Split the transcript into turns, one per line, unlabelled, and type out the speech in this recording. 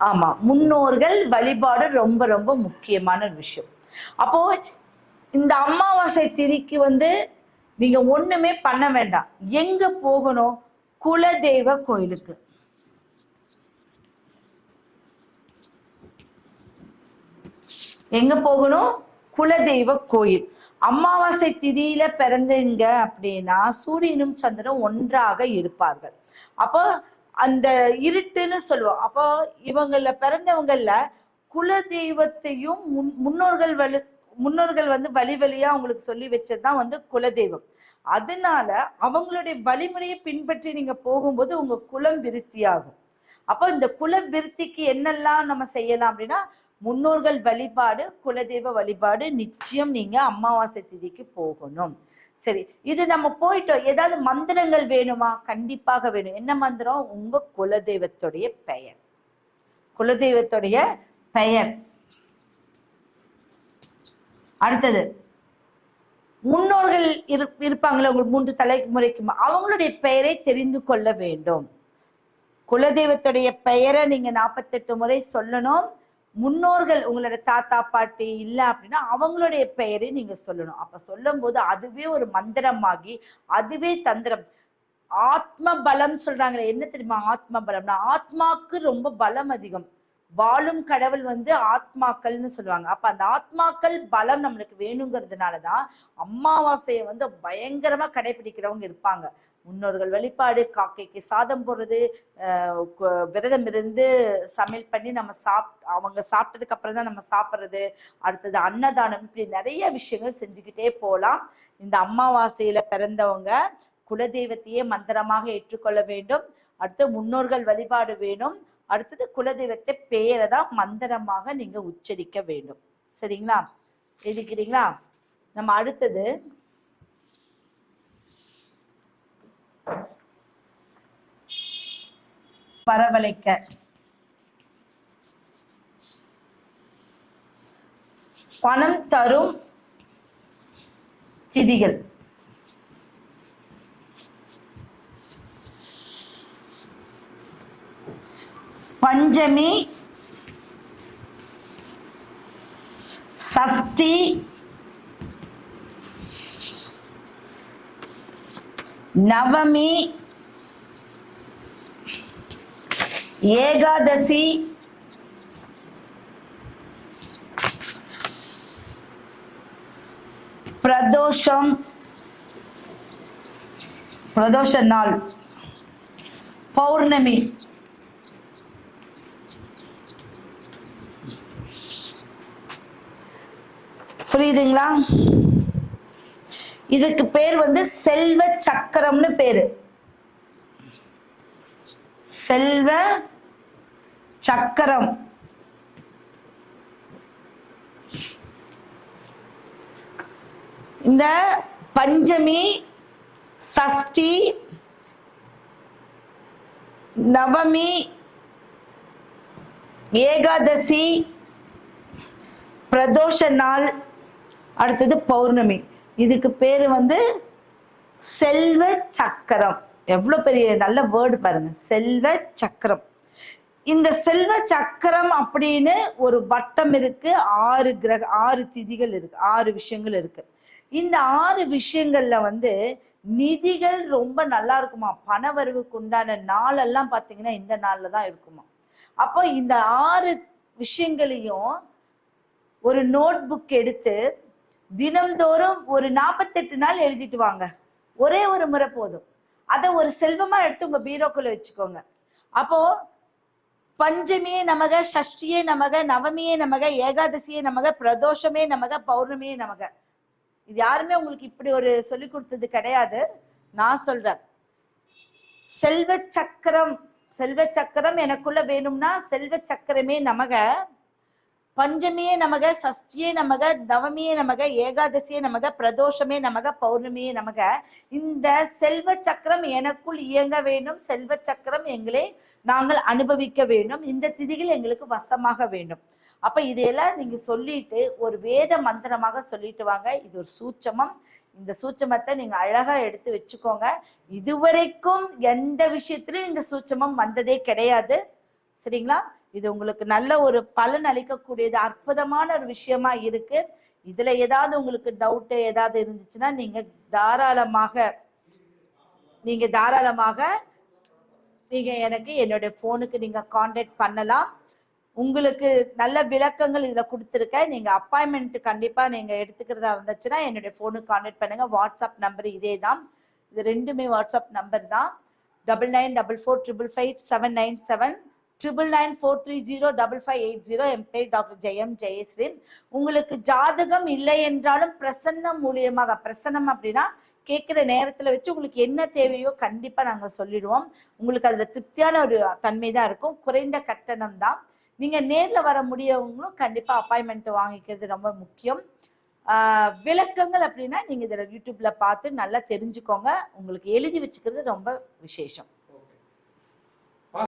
ஆமா முன்னோர்கள் வழிபாடு ரொம்ப ரொம்ப முக்கியமான விஷயம். அப்போ இந்த அமாவாசை திதிக்கு வந்து நீங்க ஒண்ணுமே பண்ண வேண்டாம். எங்க போகணும்? குலதெய்வ கோயிலுக்கு. எங்க போகணும்? குலதெய்வ கோயில். அமாவாசை திதியில பிறந்தீங்க அப்படின்னா சூரியனும் சந்திரனும் ஒன்றாக இருப்பார்கள். அப்போ அந்த இருட்டுன்னு சொல்லுவோம். அப்போ இவங்கள பிறந்தவங்கல்ல குலதெய்வத்தையும் முன் முன்னோர்கள் வலி முன்னோர்கள் வந்து வழி வழியா அவங்களுக்கு சொல்லி வச்சதுதான் வந்து குலதெய்வம். அதனால அவங்களுடைய வழிமுறையை பின்பற்றி நீங்க போகும்போது உங்க குலம் விருத்தியாகும். அப்போ இந்த குல விருத்திக்கு என்னெல்லாம் நம்ம செய்யலாம் அப்படின்னா முன்னோர்கள் வழிபாடு குலதெய்வ வழிபாடு நிச்சயம் நீங்க அமாவாசை திதிக்கு போகணும். சரி இது நம்ம போயிட்டோம். ஏதாவது மந்திரங்கள் வேணுமா? கண்டிப்பாக வேணும். என்ன மந்திரம்? உங்க குலதெய்வத்துடைய பெயர். குலதெய்வத்துடைய பெயர். அடுத்தது முன்னோர்கள் இருப்பாங்களே உங்கள் மூன்று தலைமுறைக்கு அவங்களுடைய பெயரை தெரிந்து கொள்ள வேண்டும். குலதெய்வத்துடைய பெயரை நீங்க நாற்பத்தெட்டு முறை சொல்லணும். முன்னோர்கள் உங்களோட தாத்தா பாட்டி இல்ல அப்படின்னா அவங்களுடைய பெயரை நீங்க சொல்லணும். அப்ப சொல்லும் போது அதுவே ஒரு மந்திரமாகி அதுவே தந்திரம். ஆத்ம பலம் சொல்றாங்களே என்ன தெரியுமா ஆத்ம பலம்னா ஆத்மாக்கு ரொம்ப பலம் அதிகம். வாழும் கடவுள் வந்து ஆத்மாக்கள்னு சொல்லுவாங்க. அப்ப அந்த ஆத்மாக்கள் பலம் நம்மளுக்கு வேணுங்கிறதுனாலதான் அமாவாசையை வந்து பயங்கரமா கடைபிடிக்கிறவங்க இருப்பாங்க. முன்னோர்கள் வழிபாடு காக்கைக்கு சாதம் போடுறது கு- விரதம் இருந்து சமையல் பண்ணி நம்ம சாப் அவங்க சாப்பிட்டதுக்கு அப்புறம் தான் நம்ம சாப்பிட்றது அடுத்தது அன்னதானம் இப்படி நிறைய விஷயங்கள் செஞ்சுக்கிட்டே போகலாம். இந்த அமாவாசையில பிறந்தவங்க குலதெய்வத்தையே மந்திரமாக ஏற்றுக்கொள்ள வேண்டும். அடுத்து முன்னோர்கள் வழிபாடு வேணும். அடுத்தது குலதெய்வத்தை பெயரை தான் மந்திரமாக நீங்க உச்சரிக்க வேண்டும். சரிங்களா? எழுதிக்கிறீங்களா? நம்ம அடுத்தது பரவலைக்க. பணம் தரும் திதிகள். பஞ்சமி சஷ்டி நவமி ஏகாதசி பிரதோஷம் பிரதோஷ நாள் பௌர்ணமி. புரியுதுங்களா? இதுக்கு பேர் வந்து செல்வ சக்கரம்னு பேரு. செல்வ சக்கரம். இந்த பஞ்சமி சஷ்டி நவமி ஏகாதசி பிரதோஷ நாள் அடுத்தது பௌர்ணமி. இதுக்கு பேர் வந்து செல்வ சக்கரம். எவ்வளோ பெரிய நல்ல வேர்டு பாருங்க. செல்வ சக்கரம். இந்த செல்வ சக்கரம் அப்படின்னு ஒரு வட்டம் இருக்கு. ஆறு கிரக ஆறு திதிகள் இருக்கு. ஆறு விஷயங்கள் இருக்கு. இந்த ஆறு விஷயங்கள்ல வந்து நிதிகள் ரொம்ப நல்லா இருக்குமா? பணவரவுக்கு உண்டான நாளெல்லாம் பார்த்தீங்கன்னா இந்த நாளில் தான் இருக்குமா? அப்போ இந்த ஆறு விஷயங்களையும் ஒரு நோட் புக் எடுத்து தினம்தோறும் ஒரு நாற்பத்தெட்டு நாள் எழுதிட்டு வாங்க. ஒரே ஒரு முறை போதும். அதை ஒரு செல்வமா எடுத்து உங்க பீரோக்குள்ள வச்சுக்கோங்க. அப்போ பஞ்சமியே நமக சஷ்டியே நமக நவமியே நமக ஏகாதசியே நமக பிரதோஷமே நமக பௌர்ணமியே நமக. இது யாருமே உங்களுக்கு இப்படி ஒரு சொல்லி கொடுத்தது கிடையாது. நான் சொல்றேன். செல்வ சக்கரம் செல்வ சக்கரம் எனக்குள்ள வேணும்னா செல்வ சக்கரமே நமக. பஞ்சமியே நமக சஷ்டியே நமக நவமியே நமக ஏகாதசியே நமக பிரதோஷமே நமக பௌர்ணமியே நமக. இந்த செல்வ சக்கரம் எனக்குள் இயங்க வேண்டும். செல்வ சக்கரம் எங்களை நாங்கள் அனுபவிக்க வேண்டும். இந்த திதிகள் எங்களுக்கு வசமாக வேண்டும். அப்ப இதையெல்லாம் நீங்க சொல்லிட்டு ஒரு வேத மந்திரமாக சொல்லிட்டு வாங்க. இது ஒரு சூட்சமம். இந்த சூட்சமத்தை நீங்க அழகா எடுத்து வச்சுக்கோங்க. இதுவரைக்கும் எந்த விஷயத்திலும் இந்த சூட்சமம் வந்ததே கிடையாது. சரிங்களா? இது உங்களுக்கு நல்ல ஒரு பலன் அளிக்கக்கூடியது அற்புதமான ஒரு விஷயமா இருக்கு. இதுல ஏதாவது உங்களுக்கு டவுட்டு ஏதாவது இருந்துச்சுன்னா நீங்க தாராளமாக நீங்க தாராளமாக நீங்க எனக்கு என்னுடைய ஃபோனுக்கு நீங்க காண்டாக்ட் பண்ணலாம். உங்களுக்கு நல்ல விளக்கங்கள் இதுல கொடுத்துருக்கேன். நீங்க அப்பாயின்மெண்ட் கண்டிப்பா நீங்க எடுத்துக்கிறதா இருந்துச்சுன்னா என்னுடைய ஃபோனுக்கு கான்டாக்ட் பண்ணுங்க. வாட்ஸ்அப் நம்பர் இதே தான் இது ரெண்டுமே வாட்ஸ்அப் நம்பர் தான். Double nine double four triple five seven nine seven triple nine four three zero double five eight zero என் பேர் டாக்டர் ஜெயம் ஜெயஸ்ரீன். உங்களுக்கு ஜாதகம் இல்லை என்றாலும் பிரசன்னம் மூலியமாக பிரசன்னம் அப்படின்னா கேட்குற நேரத்தில் வச்சு உங்களுக்கு என்ன தேவையோ கண்டிப்பாக நாங்கள் சொல்லிடுவோம். உங்களுக்கு அதில் திருப்தியான ஒரு தன்மை தான் இருக்கும். குறைந்த கட்டணம் தான். நீங்கள் நேரில் வர முடியவங்களும் கண்டிப்பாக அப்பாயின்மெண்ட் வாங்கிக்கிறது ரொம்ப முக்கியம். விளக்கங்கள் அப்படின்னா நீங்கள் இதில் யூடியூப்பில் பார்த்து நல்லா தெரிஞ்சுக்கோங்க. உங்களுக்கு எழுதி வச்சுக்கிறது ரொம்ப விசேஷம்.